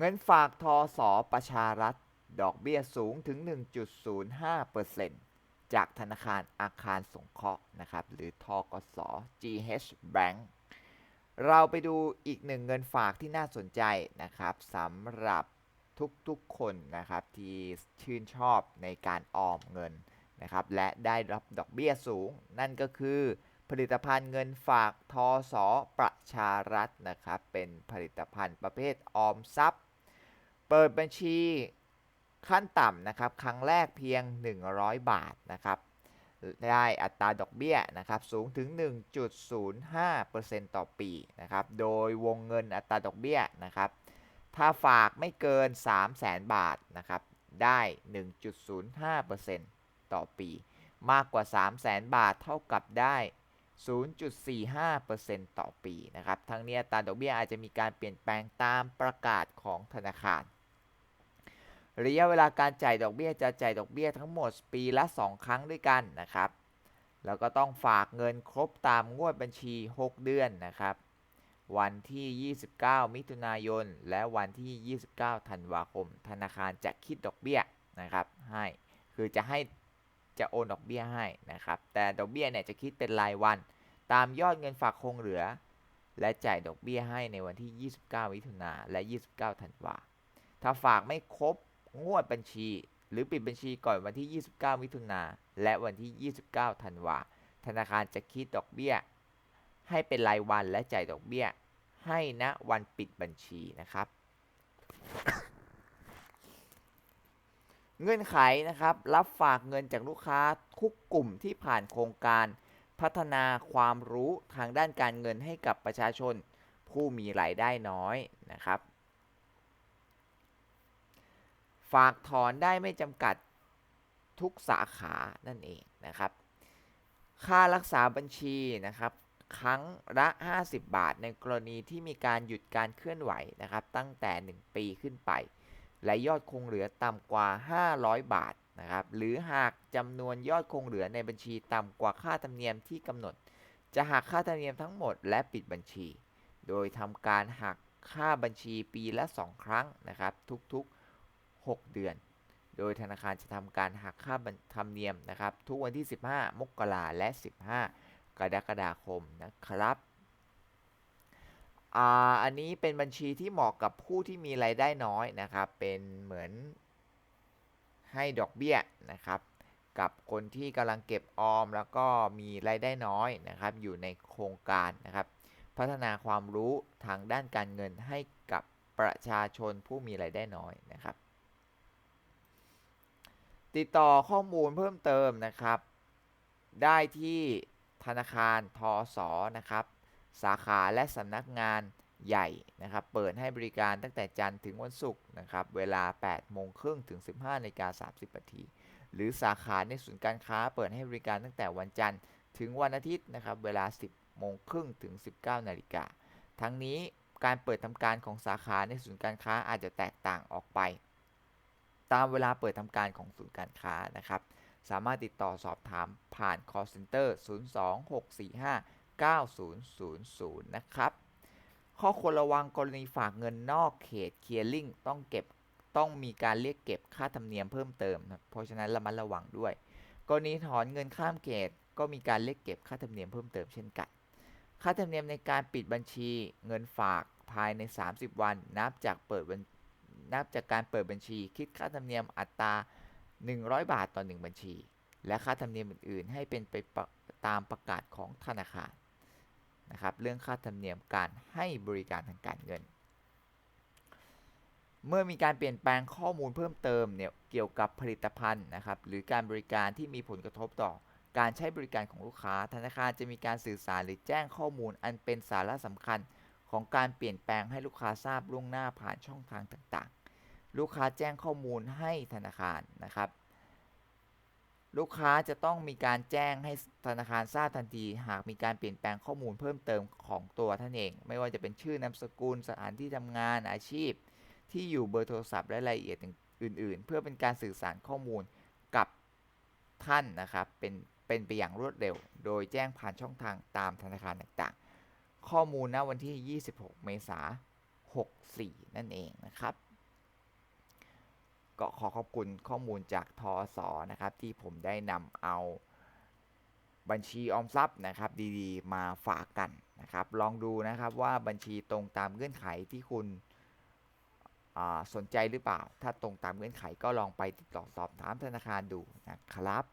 เงินฝากทอสอประชารัฐ ดอกเบี้ยสูงถึง 1.05%จากธนาคารอาคารสงเคราะห์นะครับ หรือทกส GH Bank เราไปดูอีกหนึ่งเงินฝากที่น่าสนใจนะครับสำหรับทุกๆคนนะครับที่ชื่นชอบในการออมเงินนะครับและได้รับดอกเบี้ยสูง นั่นก็คือผลิตภัณฑ์เงินฝากทอสอประชารัฐนะครับเป็นผลิตภัณฑ์ประเภทออมทรัพย์ เปิดบัญชีขั้นต่ำนะครับ ครั้งแรกเพียง 100 บาทนะครับ ได้อัตราดอกเบี้ยนะครับสูงถึง 1.05%ต่อปีนะครับ โดยวงเงินอัตราดอกเบี้ยนะครับ ถ้าฝากไม่เกิน 300,000 บาทนะครับ ได้ 1.05%ต่อปี มากกว่า 300,000 บาทเท่ากับได้ 0.45%ต่อปีนะครับ ทั้งนี้อัตราดอกเบี้ยอาจจะมีการเปลี่ยนแปลงตามประกาศของธนาคาร ระยะเวลาการจ่ายดอกเบี้ยจะจ่ายดอกเบี้ยทั้งหมดปีละ 2 ครั้งด้วยกันนะครับ แล้วก็ต้องฝากเงินครบตามงวดบัญชี 6 เดือนนะครับ วันที่ 29 มิถุนายน และวันที่ 29 ธันวาคม ธนาคารจะคิดดอกเบี้ยนะครับ ให้คือจะให้จะโอนดอกเบี้ยให้นะครับ แต่ดอกเบี้ยเนี่ยจะคิดเป็นรายวัน ตามยอดเงินฝากคงเหลือ และจ่ายดอกเบี้ยให้ในวันที่ 29 มิถุนาและ 29 ธันวาถ้าฝากไม่ครบ งวดบัญชี หรือปิดบัญชีก่อนวันที่ 29 มิถุนาและวันที่ 29 ธันวาธนาคารจะคิดดอกเบี้ย ให้เป็นรายวันและจ่ายดอกเบี้ย ให้ณวันปิดบัญชีนะครับ เงื่อนไขนะครับ รับฝากเงินจากลูกค้าทุกกลุ่มที่ผ่านโครงการพัฒนาความรู้ทางด้านการเงินให้กับประชาชนผู้มีรายได้น้อยนะครับ ฝากถอนได้ไม่จำกัดทุกสาขานั่นเองนะครับ ค่ารักษาบัญชีนะครับ ครั้งละ 50 บาท ในกรณีที่มีการหยุดการเคลื่อนไหวนะครับ ตั้งแต่ 1 ปีขึ้นไป และยอดคงเหลือต่ำกว่า 500 บาทนะครับ หรือหากจำนวนยอดคงเหลือในบัญชีต่ำกว่าค่าธรรมเนียมที่กำหนด จะหักค่าธรรมเนียมทั้งหมดและปิดบัญชี โดยทำการหักค่าบัญชีปีละ 2 ครั้งนะครับ ทุกๆ 6 เดือน โดยธนาคารจะทำการหักค่าธรรมเนียมนะครับ ทุกวันที่ 15 มกราและ 15 กรกฎาคมนะครับออันนี้เป็นบัญชีที่เหมาะกับผู้ที่มีรายได้น้อยนะครับ เป็นเหมือนให้ดอกเบี้ยนะครับกับคนที่กำลังเก็บออมแล้วก็มีรายได้น้อยนะครับ อยู่ในโครงการนะครับ พัฒนาความรู้ทางด้านการเงินให้กับประชาชนผู้มีรายได้น้อยนะครับ ติดต่อข้อมูลเพิ่มเติมนะครับ ได้ที่ธนาคารทอสอนะครับ สาขาและสำนักงานใหญ่นะครับ เปิดให้บริการตั้งแต่จันทร์ถึงวันศุกร์นะครับ เวลา 8 โมงครึ่งถึง 15นาฬิกา30นาทีหรือสาขาในศูนย์การค้าเปิดให้บริการตั้งแต่วันจันทร์ถึงวันอาทิตย์นะครับ เวลา 10 โมงครึ่งถึง 19นาฬิกาทั้งนี้การเปิดทำการของสาขาในศูนย์การค้าอาจจะแตกต่างออกไป ตามเวลาเปิดทำการของศูนย์การค้านะครับ สามารถติดต่อสอบถามผ่าน call center 026459000 นะครับ ข้อควรระวังกรณีฝากเงินนอกเขต clearing ต้องเก็บต้องมีการเรียกเก็บค่าธรรมเนียมเพิ่มเติมนะเพราะฉะนั้นระมัดระวังด้วย กรณีถอนเงินข้ามเขตก็มีการเรียกเก็บค่าธรรมเนียมเพิ่มเติมเช่นกัน ค่าธรรมเนียมในการปิดบัญชีเงินฝากภายใน 30 วัน นับจากเปิด นับจากการเปิดบัญชี คิดค่าธรรมเนียมอัตรา 100 บาทต่อ 1 บัญชี และค่าธรรมเนียมอื่น ๆ ให้เป็นไปตามประกาศของธนาคารนะครับเรื่องค่าธรรมเนียมการให้บริการทางการเงิน เมื่อมีการเปลี่ยนแปลงข้อมูลเพิ่มเติมเนี่ยเกี่ยวกับผลิตภัณฑ์นะครับหรือการบริการที่มีผลกระทบต่อการใช้บริการของลูกค้า ธนาคารจะมีการสื่อสารหรือแจ้งข้อมูลอันเป็นสาระสำคัญ ของการเปลี่ยนแปลงให้ลูกค้าทราบล่วงหน้าผ่านช่องทางต่างๆ ลูกค้าแจ้งข้อมูลให้ธนาคารนะครับ ลูกค้าจะต้องมีการแจ้งให้ธนาคารทราบทันที หากมีการเปลี่ยนแปลงข้อมูลเพิ่มเติมของตัวท่านเอง ไม่ว่าจะเป็นชื่อนามสกุลสถานที่ทำงานอาชีพ ที่อยู่เบอร์โทรศัพท์และรายละเอียดอื่น ๆ เพื่อเป็นการสื่อสารข้อมูลกับท่านนะครับเป็นเป็นไปอย่างรวดเร็ว โดยแจ้งผ่านช่องทางตามธนาคารต่างๆ ข้อมูลณวันที่ 26 เมษายน64 นั่นเองนะครับ ก็ขอขอบคุณข้อมูลจากทอสอนะครับ ที่ผมได้นำเอาบัญชีออมทรัพย์นะครับ ดีๆ มาฝากกันนะครับ ลองดูนะครับว่าบัญชีตรงตามเงื่อนไขที่คุณสนใจหรือเปล่า ถ้าตรงตามเงื่อนไขก็ลองไปติดต่อสอบถามธนาคารดูนะครับ